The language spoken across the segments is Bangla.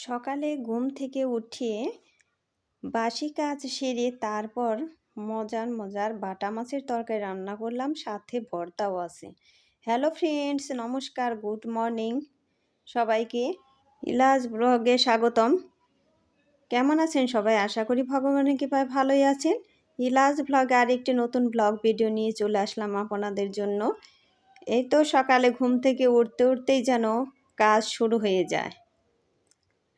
সকালে ঘুম থেকে উঠিয়ে বাসি কাজ সেরে তারপর মজার মজার বাটা মাছের তরকারি রান্না করলাম, সাথে ভর্তাও আছে। হ্যালো ফ্রেন্ডস নমস্কার গুড মর্নিং সবাইকে ইলাজ ব্লগে স্বাগতম। কেমন আছেন সবাই? আশা করি ভগবানের কৃপায় ভালোই আছেন। ইলাজ ব্লগে আরেকটি নতুন ব্লগ ভিডিও নিয়ে চলে আসলাম আপনাদের জন্য। এই তো সকালে ঘুম থেকে উঠতে উঠতেই যেন কাজ শুরু হয়ে যায়।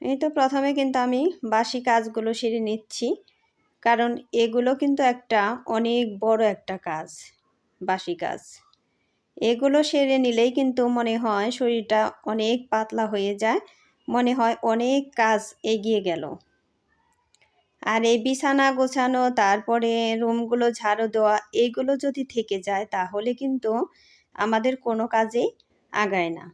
এই তো প্রথমে কিন্তু আমি বাসি কাজগুলো সেরে নিচ্ছি। কারণ এগুলো কিন্তু একটা অনেক বড় একটা কাজ, বাসি কাজ। এগুলো সেরে নিলেই কিন্তু মনে হয় শরীরটা অনেক পাতলা হয়ে যায়, মনে হয় অনেক কাজ এগিয়ে গেল। আর এই বিছানা গোছানো, তারপরে রুমগুলো ঝাড়ু দেওয়া এইগুলো যদি থেকে যায় তাহলে কিন্তু আমাদের কোনো কাজেই আগায় না।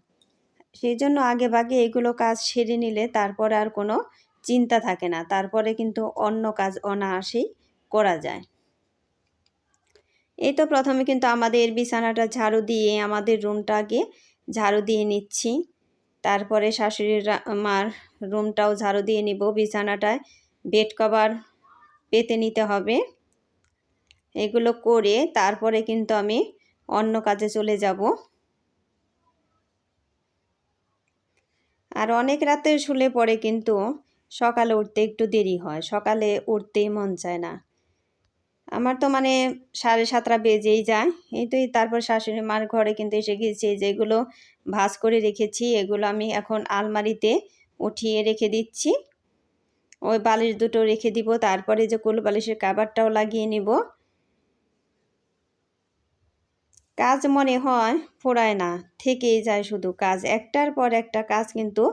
সেই জন্য আগে ভাগে এগুলো কাজ সেরে নিলে তারপরে আর কোনো চিন্তা থাকে না। তারপরে কিন্তু অন্য কাজ অনায়াসেই করা যায়। এই তো প্রথমে কিন্তু আমাদের বিছানাটা ঝাড়ু দিয়ে আমাদের রুমটাকে ঝাড়ু দিয়ে নিচ্ছি। তারপরে শাশুড়ির মার রুমটাও ঝাড়ু দিয়ে নিব। বিছানাটায় বেড কভার পেতে নিতে হবে। এগুলো করে তারপরে কিন্তু আমি অন্য কাজে চলে যাব। আর অনেক রাতে শুলে পড়ে কিন্তু সকালে উঠতে একটু দেরি হয়। সকালে উঠতেই মন চায় না। আমার তো মানে সাড়ে সাতটা বেজেই যায়। এই তো তারপর শাশুড়ি মার ঘরে কিন্তু এসে গিয়েছে যেগুলো ভাজ করে রেখেছি, এগুলো আমি এখন আলমারিতে উঠিয়ে রেখে দিচ্ছি। ওই বালিশ দুটো রেখে দিব। তারপরে যে কুল বালিশের কাবারটাও লাগিয়ে নিব। কাজ মনে হয় ফোরায় না, থেকেই যায় শুধু কাজ। একটার পর একটা কাজ কিন্তু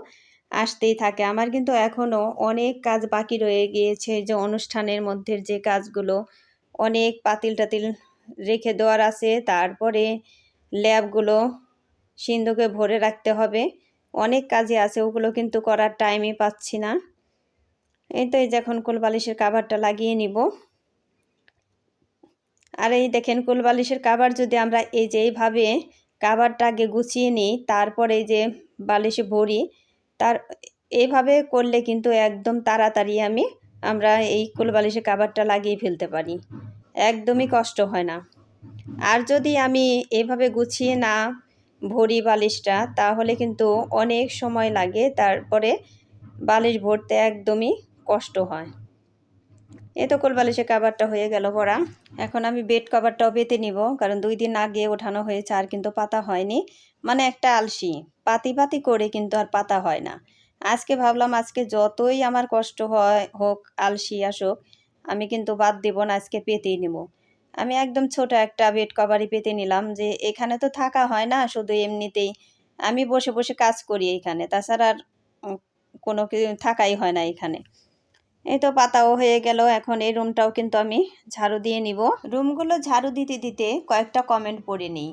আসতেই থাকে। আমার কিন্তু এখনও অনেক কাজ বাকি রয়ে গিয়েছে। যে অনুষ্ঠানের মধ্যে যে কাজগুলো অনেক পাতিল টাতিল রেখে দেওয়ার আছে, তারপরে ল্যাবগুলো সিন্ধুকে ভরে রাখতে হবে। অনেক কাজে আছে, ওগুলো কিন্তু করার টাইমই পাচ্ছি না। এই তো এই যে যখন কোলবালিশের কাভারটা লাগিয়ে নিব। আর এই দেখেন কুলবালিশের কাবার যদি আমরা এই যে এইভাবে কাবারটা আগে গুছিয়ে নিই, তারপরে এই যে বালিশে ভরি, তার এইভাবে করলে কিন্তু একদম তাড়াতাড়ি আমি আমরা এই কুলবালিশের কাবারটা লাগিয়ে ফেলতে পারি। একদমই কষ্ট হয় না। আর যদি আমি এভাবে গুছিয়ে না ভরি বালিশটা, তাহলে কিন্তু অনেক সময় লাগে, তারপরে বালিশ ভরতে একদমই কষ্ট হয়। এ তো কোলবালিশের কাবারটা হয়ে গেল পড়া এখন আমি বেড কভারটাও পেতে নিব, কারণ দুই দিন আগে ওঠানো হয়েছে আর কিন্তু পাতা হয়নি। মানে একটা আলসি, পাতি পাতি করে কিন্তু আর পাতা হয় না। আজকে ভাবলাম আজকে যতই আমার কষ্ট হয়, হোক, আলসি আসুক, আমি কিন্তু বাদ দেব না, আজকে পেতেই নেব। আমি একদম ছোট একটা বেড কভারই পেতে নিলাম যে এখানে তো থাকা হয় না, শুধু এমনিতেই আমি বসে বসে কাজ করি এখানে। তাছাড়া আর কোনো থাকাই হয় না এখানে। এই তো পাতাও হয়ে গেল। এখন এই রুমটাও কিন্তু আমি ঝাড়ু দিয়ে নিব। রুমগুলো ঝাড়ু দিতে দিতে কয়েকটা কমেন্ট পড়ে নিই।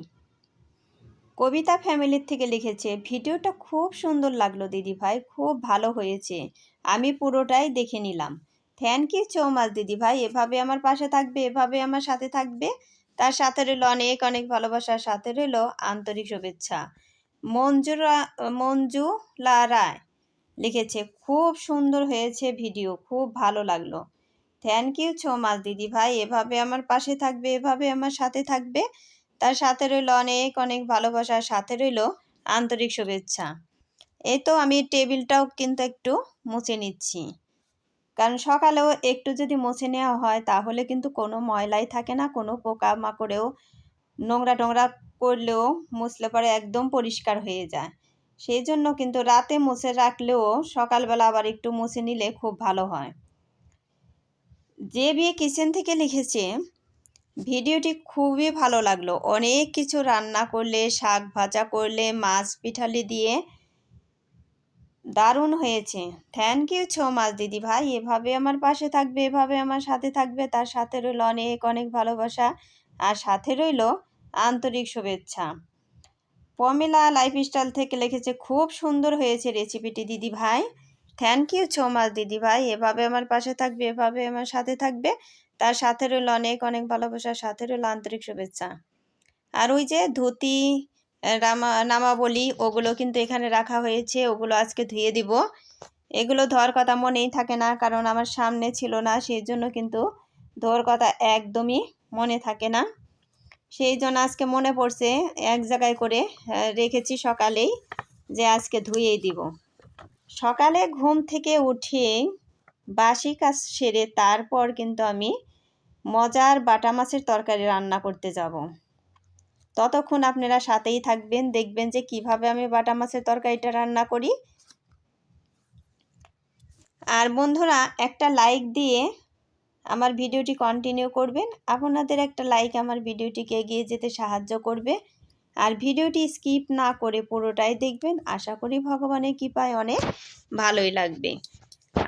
কবিতা ফ্যামিলির থেকে লিখেছে, ভিডিওটা খুব সুন্দর লাগল দিদি ভাই, খুব ভালো হয়েছে। আমি পুরোটাই দেখে নিলাম। থ্যাংক ইউ সো মাচ দিদি ভাই। এভাবে আমার পাশে থাকবে, এভাবে আমার সাথে থাকবে। তার সাথে রইল অনেক অনেক ভালোবাসার সাথে রইল আন্তরিক শুভেচ্ছা। মঞ্জুরা, মঞ্জুলা রায়। লিখেছে, খুব সুন্দর হয়েছে ভিডিও, খুব ভালো লাগল। থ্যাংক ইউ সো মাচ দিদি ভাই এভাবে আমার পাশে থাকবে, এভাবে আমার সাথে থাকবে। তার সাথে রইল অনেক অনেক ভালোবাসার সাথে রইল আন্তরিক শুভেচ্ছা। এই তো আমি টেবিলটাও কিন্তু একটু মুছে নিচ্ছি। কারণ সকালেও একটু যদি মুছে নেওয়া হয়, তাহলে কিন্তু কোনো ময়লাই থাকে না, কোনো পোকা মাকড়েও নোংরা টোংরা করলেও মুছলে পরে একদম পরিষ্কার হয়ে যায়। সেই জন্য কিন্তু রাতে মুছে রাখলেও সকালবেলা আবার একটু মুছে নিলে খুব ভালো হয়। যে বিয়ে কিচেন থেকে লিখেছে, ভিডিওটি খুবই ভালো লাগল। অনেক কিছু রান্না করলে, শাক ভাজা করলে, মাছ পিঠালি দিয়ে দারুণ হয়েছে। থ্যাংক ইউ ছো মাছ দিদি ভাই। এভাবে আমার পাশে থাকবে, এভাবে আমার সাথে থাকবে। তার সাথে রইল অনেক অনেক ভালোবাসা আর সাথে রইল আন্তরিক শুভেচ্ছা। পমেলা লাইফস্টাইল থেকে লিখেছে, খুব সুন্দর হয়েছে রেসিপিটি, দিদি ভাই। থ্যাংক ইউ সো মাচ দিদি ভাই। এভাবে আমার পাশে থাকবে, এভাবে আমার সাথে থাকবে। তার সাথে রইল অনেক অনেক ভালোবাসার সাথে রইল আন্তরিক শুভেচ্ছা। আর ওই যে ধুতি রামা নামাবলি, ওগুলো কিন্তু এখানে রাখা হয়েছে, ওগুলো আজকে ধুয়ে দিব। এগুলো ধোয়ার কথা মনেই থাকে না, কারণ আমার সামনে ছিল না সেই জন্য কিন্তু ধোয়ার কথা একদমই মনে থাকে না। সেই জন্য আজকে মনে পড়ছে, এক জায়গায় করে রেখেছি সকালেই যে আজকে ধুয়েই দিব। সকালে ঘুম থেকে উঠে বাসি কাজ সেরে তারপর কিন্তু আমি মজার বাটা মাছের তরকারি রান্না করতে যাব। ততক্ষণ আপনারা সাথেই থাকবেন, দেখবেন যে কীভাবে আমি বাটা মাছের তরকারিটা রান্না করি। আর বন্ধুরা, একটা লাইক দিয়ে আমার ভিডিওটি কন্টিনিউ করবেন। আপনাদের একটা লাইক আমার ভিডিওটিকে এগিয়ে যেতে সাহায্য করবে। আর ভিডিওটি স্কিপ না করে পুরোটাই দেখবেন। আশা করি ভগবানের কৃপায় অনেক ভালোই লাগবে।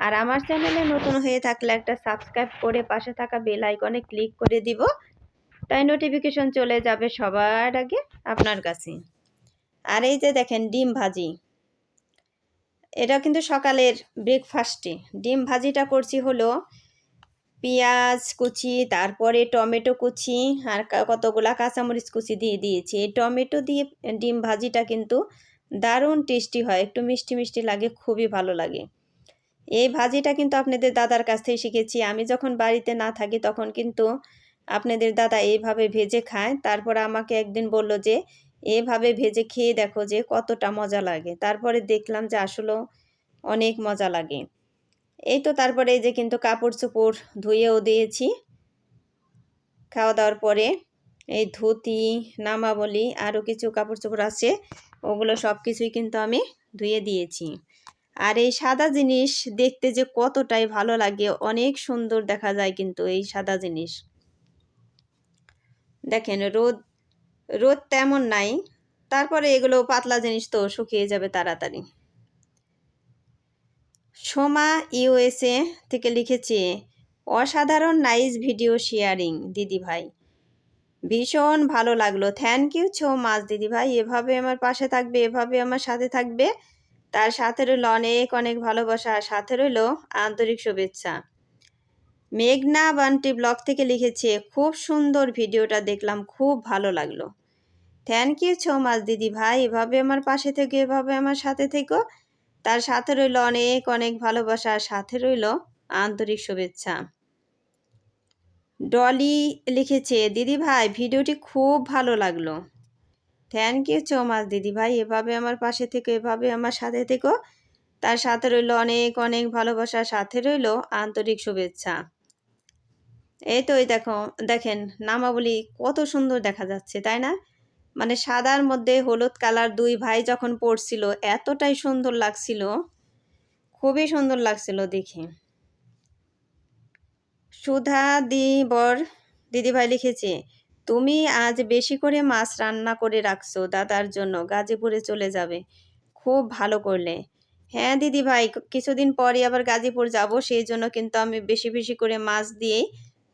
আর আমার চ্যানেলে নতুন হয়ে থাকলে একটা সাবস্ক্রাইব করে পাশে থাকা বেল আইকনে ক্লিক করে দিব। তাই নোটিফিকেশন চলে যাবে সবার আগে আপনার কাছে। আর এই যে দেখেন ডিম ভাজি। এটা কিন্তু সকালের ব্রেকফাস্টে ডিম ভাজিটা করছি হলো পেঁয়াজ কুচি, তারপরে টমেটো কুচি আর কতগুলা কাঁচামরিচ কুচি দিয়ে দিয়েছি। এই টমেটো দিয়ে ডিম ভাজিটা কিন্তু দারুণ টেস্টি হয়, একটু মিষ্টি মিষ্টি লাগে, খুবই ভালো লাগে। এই ভাজিটা কিন্তু আপনাদের দাদার কাছ থেকে শিখেছি। আমি যখন বাড়িতে না থাকি তখন কিন্তু আপনাদের দাদা এইভাবে ভেজে খায়। তারপর আমাকে একদিন বলল যে, এভাবে ভেজে খেয়ে দেখো যে কতটা মজা লাগে। তারপরে দেখলাম যে আসলেও অনেক মজা লাগে। এই তো তারপরে এই যে কিন্তু কাপড় চোপড় ধুয়েও দিয়েছি। খাওয়া দাওয়ার পরে এই ধুতি, নামাবলি আরও কিছু কাপড় চোপড় আছে, ওগুলো সব কিছুই কিন্তু আমি ধুয়ে দিয়েছি। আর এই সাদা জিনিস দেখতে যে কতটাই ভালো লাগে, অনেক সুন্দর দেখা যায় কিন্তু এই সাদা জিনিস। দেখেন রোদ রোদ তেমন নাই, তারপরে এগুলো পাতলা জিনিস তো শুকিয়ে যাবে তাড়াতাড়ি। সোমা ইউএসএ থেকে লিখেছে, অসাধারণ, নাইস ভিডিও শেয়ারিং, দিদি ভাই। ভীষণ ভালো লাগল। থ্যাংক ইউ সো দিদি ভাই। এভাবে আমার পাশে থাকবে, এভাবে আমার সাথে থাকবে। তার সাথে রইল অনেক অনেক ভালোবাসা। সাথে রইল আন্তরিক শুভেচ্ছা। মেঘনা বান্টি ব্লগ থেকে লিখেছে, খুব সুন্দর ভিডিওটা দেখলাম, খুব ভালো লাগল। থ্যাংক ইউ মাচ, দিদি ভাই। এভাবে আমার পাশে থেকে, এভাবে আমার সাথে থেকো। তার সাথে রইল অনেক অনেক ভালোবাসা সাথে রইল আন্তরিক শুভেচ্ছা। ডলি লিখেছে, দিদি ভাই, ভিডিওটি খুব ভালো লাগল। থ্যাংক ইউ সো মাচ দিদি ভাই। এভাবে আমার পাশে থেকে, এভাবে আমার সাথে থেকো। তার সাথে রইল অনেক অনেক ভালোবাসা সাথে রইল আন্তরিক শুভেচ্ছা। এই তো দেখো, দেখেন, নামাবলি কত সুন্দর দেখা যাচ্ছে, তাই না? মানে সাদার মধ্যে হলুদ কালার দুই ভাই যখন পড়ছিল, এতটাই সুন্দর লাগছিল। খুবই সুন্দর লাগছিল দেখে। সুধা দি বর, দিদিভাই লিখেছে, তুমি আজ বেশি করে মাছ রান্না করে রাখছো দাদার জন্য, গাজীপুরে চলে যাবে। খুব ভালো করলে। হ্যাঁ দিদি ভাই কিছুদিন পরই আবার গাজীপুর যাব, সেই জন্য কিন্তু আমি বেশি বেশি করে মাছ দিয়েই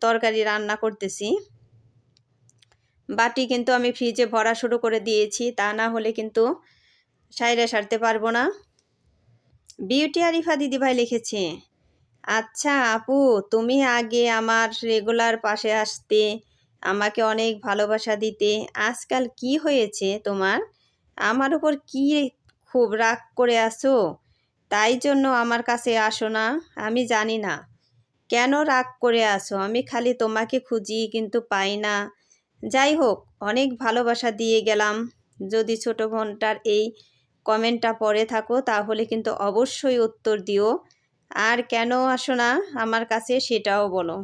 তরকারি রান্না করতেছি। বাটি কিন্তু আমি ফ্রিজে ভরা শুরু করে দিয়েছি, তা না হলে কিন্তু সাইরে সারতে পারব না। বিউটি আরিফা দিদিভাই লিখেছে আচ্ছা আপু, তুমি আগে আমার রেগুলার পাশে আসতে, আমাকে অনেক ভালোবাসা দিতে, আজকাল কি হয়েছে তোমার? আমার উপর কি খুব রাগ করে আসো তাই জন্য আমার কাছে আসো না, আমি জানি না। কেন রাগ করে আসো আমি খালি তোমাকে খুঁজি কিন্তু পাই না। যাই হোক অনেক ভালোবাসা দিয়ে গেলাম। যদি ছোট বোনটার এই কমেন্টটা পড়ে থাকো, তাহলে কিন্তু অবশ্যই উত্তর দিও। আর কেন আসো না আমার কাছে সেটাও বলো।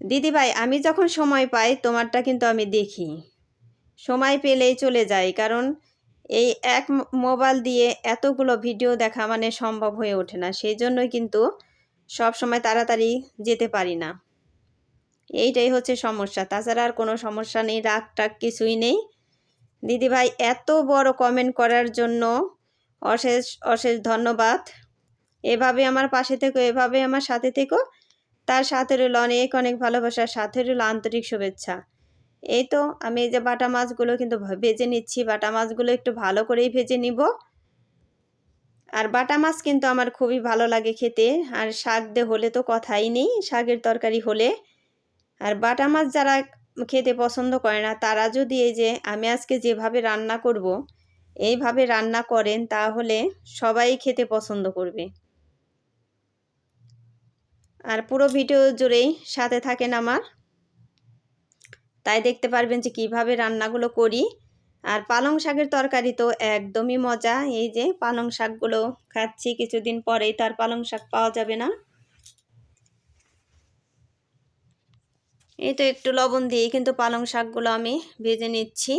দিদিভাই, আমি যখন সময় পাই, তোমারটা কিন্তু আমি দেখি। সময় পেলেই চলে যাই, কারণ এই এক মোবাইল দিয়ে এতগুলো ভিডিও দেখা মানে সম্ভব হয়ে ওঠে না। সেই জন্যই কিন্তু সব সময় তাড়াতাড়ি যেতে পারি না। এইটাই হচ্ছে সমস্যা। তাছাড়া আর কোনো সমস্যা নেই, রাগ টাগ কিছুই নেই। দিদিভাই, এত বড় কমেন্ট করার জন্য অশেষ অশেষ ধন্যবাদ। এভাবে আমার পাশে থেকো, এভাবে আমার সাথে থেকো। তার সাথে রইল অনেক অনেক ভালোবাসার সাথে রইল আন্তরিক শুভেচ্ছা। এই তো, আমি এই যে বাটা মাছগুলো কিন্তু ভেজে নিচ্ছি। বাটা মাছগুলো একটু ভালো করেই ভেজে নিব। আর বাটা মাছ কিন্তু আমার খুবই ভালো লাগে খেতে। আর শাক দিয়ে হলে তো কথাই নেই, শাকের তরকারি হলে। আর বাটা মাছ যারা খেতে পছন্দ করে না, তারা যদি এই যে আমি আজকে যেভাবে রান্না করব, এইভাবে রান্না করেন, তাহলে সবাই খেতে পছন্দ করবে। আর পুরো ভিডিও জুড়েই সাথে থাকেন আমার। তাই দেখতে পারবেন যে কীভাবে রান্নাগুলো করি। আর পালং শাকের তরকারি তো একদমই মজা। এই যে পালং শাকগুলো খাচ্ছি, কিছুদিন পরেই তার পালং শাক পাওয়া যাবে না। এই তো একটু লবণ দিয়ে কিন্তু পালং শাকগুলো আমি ভেজে নিচ্ছি।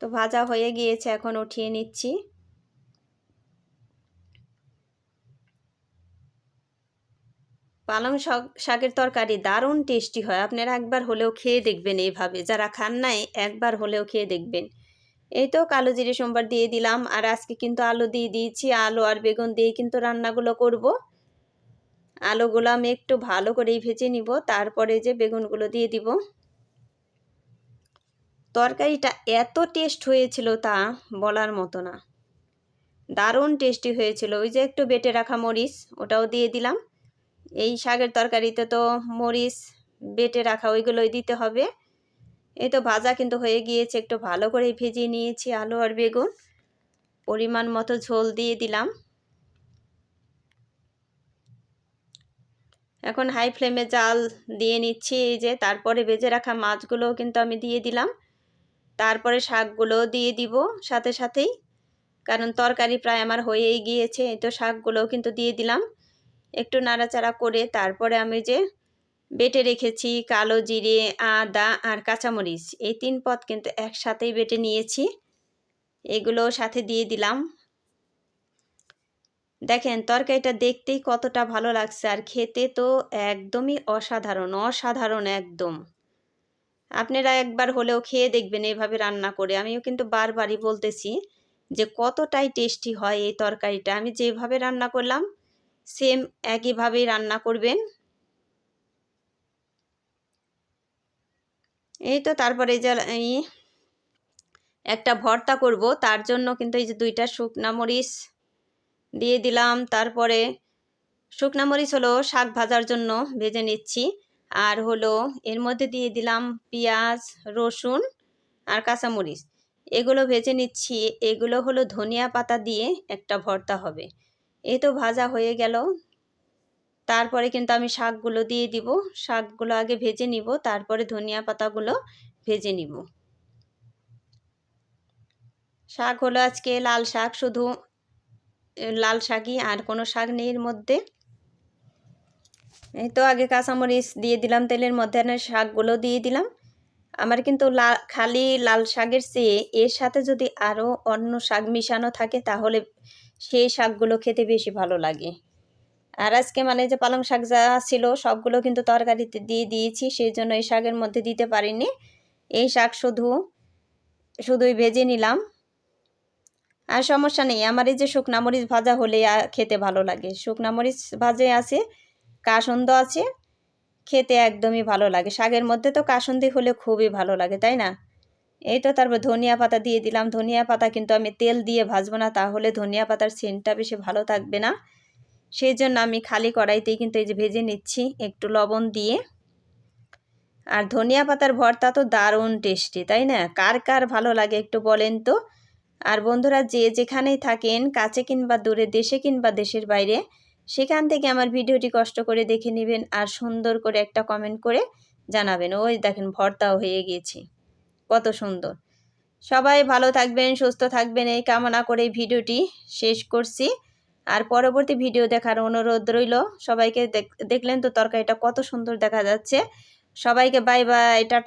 তো ভাজা হয়ে গিয়েছে, এখন উঠিয়ে নিচ্ছি। পালং শাক, শাকের তরকারি দারুণ টেস্টি হয়। আপনারা একবার হলেও খেয়ে দেখবেন এইভাবে। যারা খান নাই, একবার হলেও খেয়ে দেখবেন। এই তো কালো জিরে সোমবার দিয়ে দিলাম। আর আজকে কিন্তু আলু দিয়ে দিয়েছি। আলু আর বেগুন দিয়ে কিন্তু রান্নাগুলো করব। আলুগুলো আমি একটু ভালো করেই ভেজে নিব, তারপরে যে বেগুনগুলো দিয়ে দিব। তরকারিটা এত টেস্ট হয়েছিল তা বলার মতো না। দারুণ টেস্টি হয়েছিল। ওই যে একটু বেটে রাখা মরিচ, ওটাও দিয়ে দিলাম। এই শাকের তরকারিতে তো মরিচ, বেটে রাখা ওইগুলোই দিতে হবে। এই তো ভাজা কিন্তু হয়ে গিয়েছে, একটু ভালো করে ভেজে নিয়েছি আলু আর বেগুন। পরিমাণ মতো ঝোল দিয়ে দিলাম। এখন হাই ফ্লেমে জাল দিয়ে নিচ্ছি, এই যে তারপরে ভেজে রাখা মাছগুলোও কিন্তু আমি দিয়ে দিলাম। তারপরে শাকগুলোও দিয়ে দিব সাথে সাথেই, কারণ তরকারি প্রায় আমার হয়েই গিয়েছে, এই তো শাকগুলোও কিন্তু দিয়ে দিলাম। একটু নাড়াচাড়া করে তারপরে আমি যে বেটে রেখেছি কালো জিরে, আদা আর কাঁচামরিচ, এই তিন পদ কিন্তু একসাথেই বেটে নিয়েছি। এগুলো সাথে দিয়ে দিলাম। দেখেন, তরকারিটা দেখতেই কতটা ভালো লাগছে। আর খেতে তো একদমই অসাধারণ অসাধারণ একদম। আপনারা একবার হলেও খেয়ে দেখবেন এভাবে রান্না করে। আমিও কিন্তু বারবারই বলতেছি যে, কতটাই টেস্টি হয় এই তরকারিটা। আমি যেভাবে রান্না করলাম, সেম একইভাবেই রান্না করবেন। এই তো তারপরে যে একটা ভর্তা করব। তার জন্য কিন্তু এই যে দুইটা শুকনা মরিচ দিয়ে দিলাম। তারপরে শুকনা মরিচ হলো শাক ভাজার জন্য ভেজে নিচ্ছি। আর হলো এর মধ্যে দিয়ে দিলাম পেঁয়াজ, রসুন আর কাঁচামরিচ। এগুলো ভেজে নিচ্ছি। এগুলো হলো ধনিয়া পাতা দিয়ে একটা ভর্তা হবে। এই তো ভাজা হয়ে গেল। তারপরে কিন্তু আমি শাকগুলো দিয়ে দিব। শাকগুলো আগে ভেজে নিব। তারপরে ধনিয়া পাতাগুলো ভেজে নিব। শাক হলো আজকে লাল শাক। শুধু লাল শাকই আর কোনো শাক নেই এর মধ্যে। এই তো আগে কাঁচামরিচ দিয়ে দিলাম, তেলের মধ্যে শাকগুলো দিয়ে দিলাম। আমার কিন্তু খালি লাল শাকের চেয়ে এর সাথে যদি আরও অন্য শাক মিশানো থাকে, তাহলে সেই শাকগুলো খেতে বেশি ভালো লাগে। আর আজকে মানে যে পালং শাক যা ছিল, সবগুলো কিন্তু তরকারিতে দিয়ে দিয়েছি, সেই জন্য এই শাকের মধ্যে দিতে পারিনি। এই শাক শুধু, শুধুই ভেজে নিলাম। আর সমস্যা নেই। আমার এই যে শুকনা মরিচ ভাজা হলে খেতে ভালো লাগে। শুকনা মরিচ ভাজে আছে, কাসন্দ আছে, খেতে একদমই ভালো লাগে। শাকের মধ্যে তো কাসন্দি হলে খুবই ভালো লাগে, তাই না? এই তো তারপর ধনিয়া পাতা দিয়ে দিলাম। ধনিয়া পাতা কিন্তু আমি তেল দিয়ে ভাজবো না, তাহলে ধনিয়া পাতার সেন্টটা বেশি ভালো থাকবে না। সেই জন্য আমি খালি কড়াইতেই কিন্তু এই যে ভেজে নিচ্ছি একটু লবণ দিয়ে। আর ধনিয়া পাতার ভর্তা তো দারুণ টেস্টি, তাই না? কার কার ভালো লাগে একটু বলেন তো। আর বন্ধুরা যে যেখানেই থাকেন, কাছে কিংবা দূরে, দেশে কিংবা দেশের বাইরে, সেখান থেকে আমার ভিডিওটি কষ্ট করে দেখে নেবেন আর সুন্দর করে একটা কমেন্ট করে জানাবেন। ওই দেখেন ভর্তাও হয়ে গিয়েছি। কত সুন্দর। সবাই ভালো থাকবেন, সুস্থ থাকবেন, এই কামনা করে ভিডিওটি শেষ করছি। আর পরবর্তী ভিডিও দেখার অনুরোধ রইল। সবাইকে দেখলেন তো তরকারিটা কত সুন্দর দেখা যাচ্ছে। সবাইকে বাই বাই টাটা।